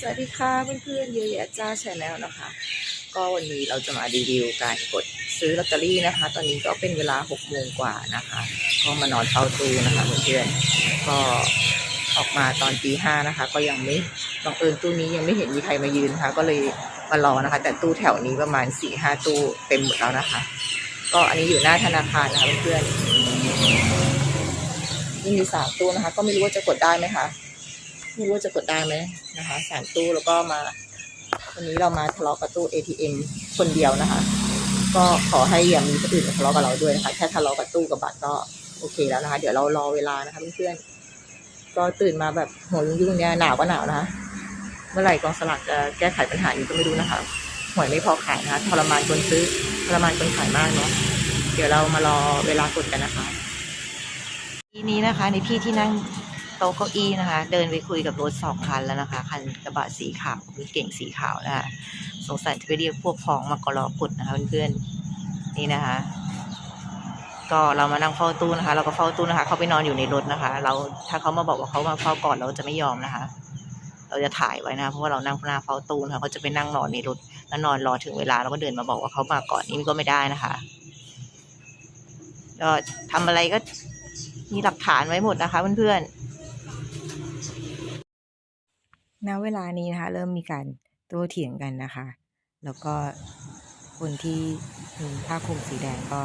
สวัสดีค่ะเพื่อนๆเยอะแยะจ้าชาแนลนะคะ ก็วันนี้เราจะมารีวิวการกดซื้อลอตเตอรี่นะคะ ตอนนี้ก็เป็นเวลา6โมงกว่านะคะ ก็มานอนเฝ้าตู้นะคะเพื่อนๆก็ออกมาตอนตีห้านะคะ ก็ยังไม่บังเอิญตู้นี้ยังไม่เห็นมีใครมายืนนะคะ ก็เลยมารอนะคะ แต่ตู้แถวนี้ประมาณ4ี่ห้าตู้เต็มหมดแล้วนะคะ ก็อันนี้อยู่หน้าธนาคารนะคะเพื่อนๆนี่มีสามตู้นะคะ ก็ไม่รู้ว่าจะกดได้ไหมคะ ไม่รู้จะกดได้ไหมนะคะสามตู้แล้วก็มาวันนี้เรามาทะเลาะกับตู้ ATM คนเดียวนะคะ ก็ขอให้อย่ามีคนอื่นมาทะเลาะกับเราด้วยนะคะแค่ทะเลาะกับตู้กับบัตรก็โอเคแล้วนะคะ เดี๋ยวเรารอเวลานะคะเพื่อนๆก็ตื่นมาแบบหัวยุ่งๆเนี่ยหนาวก็หนาวนะคะ เมื่อไหร่กองสลากจะแก้ไขปัญหานี้ก็ไม่รู้นะคะหวยไม่พอขายนะคะทรมานคนซื้อทรมานคนขายมากเนาะเดี๋ยวเรามารอเวลากดกันนะคะทีนี้นะคะในพี่ที่นั่ง โต๊ะเก้าอี้นะคะ เดินไปคุยกับรถสองคันแล้วนะคะ คันกระบะสีขาวมีเก่งสีขาวนะคะสงสัยจะไปเรียกพวกพ้องมากรอกดนะคะเพื่อนๆนี่นะคะ ก็เรามานั่งเฝ้าตู้นะคะ เราก็เฝ้าตู้นะคะ เขาไปนอนอยู่ในรถนะคะ เราถ้าเขามาบอกว่าเขามาเฝ้าก่อนเราจะไม่ยอมนะคะ เราจะถ่ายไว้นะคะเพราะว่าเรานั่งหน้าเฝ้าตู้นะคะเขาจะไปนั่งนอนในรถแล้วนอนรอถึงเวลาแล้วก็เดินมาบอกว่าเขามาก่อนนี่ก็ไม่ได้นะคะก็ทำอะไรก็มีหลักฐานไว้หมดนะคะเพื่อนๆ ณเวลานี้นะคะ เริ่มมีการโต้เถียงกันนะคะ แล้วก็คนที่มีผ้าคลุมสีแดงก็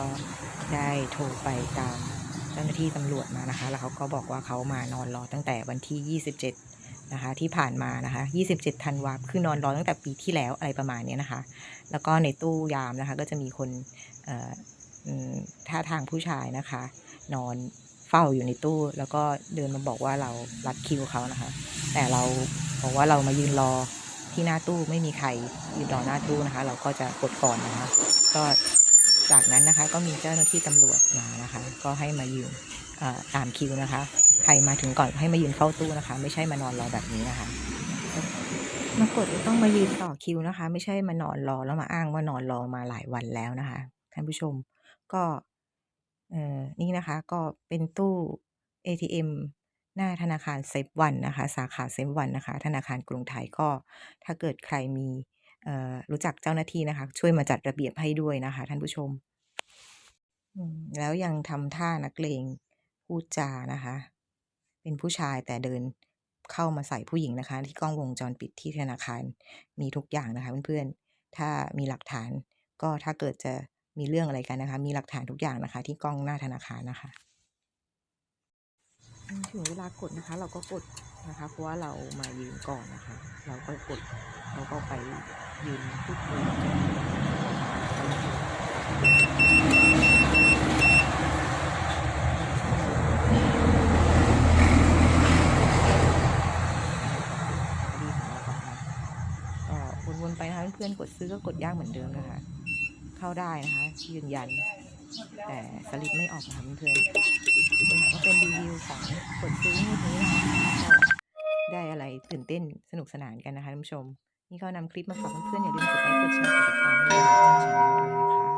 ได้โทรไปตามเจ้าหน้าที่ตำรวจมานะคะ แล้วเขาก็บอกว่าเขามานอนรอตั้งแต่วันที่ 27 นะคะ ที่ผ่านมานะคะ 27ธันวาคมคือนอนรอตั้งแต่ปีที่แล้วอะไรประมาณนี้นะคะ แล้วก็ในตู้ยามนะคะ ก็จะมีคนเอ่อท่าทางผู้ชายนะคะ นอน เฝ้าอยู่ในตู้ แล้วก็เดินมาบอกว่าเรารัดคิวเขานะคะ แต่เราบอกว่าเรามายืนรอที่หน้าตู้ไม่มีใครยืนรอหน้าตู้นะคะ เราก็จะกดก่อนนะคะ ก็จากนั้นนะคะก็มีเจ้าหน้าที่ตำรวจมานะคะ ก็ให้มายืนตามคิวนะคะ ใครมาถึงก่อนให้มายืนเฝ้าตู้นะคะ ไม่ใช่มานอนรอแบบนี้นะคะมากดต้องมายืนต่อคิวนะคะ ไม่ใช่มานอนรอแล้วมาอ้างว่านอนรอมาหลายวันแล้วนะคะท่านผู้ชมก็ เอ่อนี่นะคะก็เป็นตู้ ATM หน้าธนาคารเซฟวันนะคะ สาขาเซฟวันนะคะ ธนาคารกรุงไทยก็ถ้าเกิดใครมีเอ่อรู้จักเจ้าหน้าที่นะคะ ช่วยมาจัดระเบียบให้ด้วยนะคะ ท่านผู้ชมอืมแล้วยังทำท่านักเลงพูดจานะคะ เป็นผู้ชายแต่เดินเข้ามาใส่ผู้หญิงนะคะ ที่กล้องวงจรปิดที่ธนาคารมีทุกอย่างนะคะเพื่อนๆ ถ้ามีหลักฐานก็ถ้าเกิดจะ มีเรื่องอะไรกันนะคะ มีหลักฐานทุกอย่างนะคะ ที่กล้องหน้าธนาคารนะคะถึงเวลากดนะคะ เราก็กดนะคะ เพราะว่าเรามายืนก่อนนะคะ เราก็กดเราก็ไปยืนพูดคุยกับเจ้าหน้าที่ดีของเราก่ะก็วนๆไปนะคะเพื่อนๆกดซื้อก็กดยากเหมือนเดิมนะคะ เข้าได้นะคะ ยืนยัน แต่สลิปไม่ออกค่ะเพื่อนนี่ค่ะก็เป็นรีวิวของกดซื้องวดนี้นะคะก็ได้อะไรตื่นเต้นสนุกสนานกันนะคะท่านผู้ชม นี่ก็นำคลิปมาฝากเพื่อนๆอย่าลืมกดไลค์กดแชร์กดติดตามให้ด้วยนะจ๊ะชาแนลด้วยนะคะ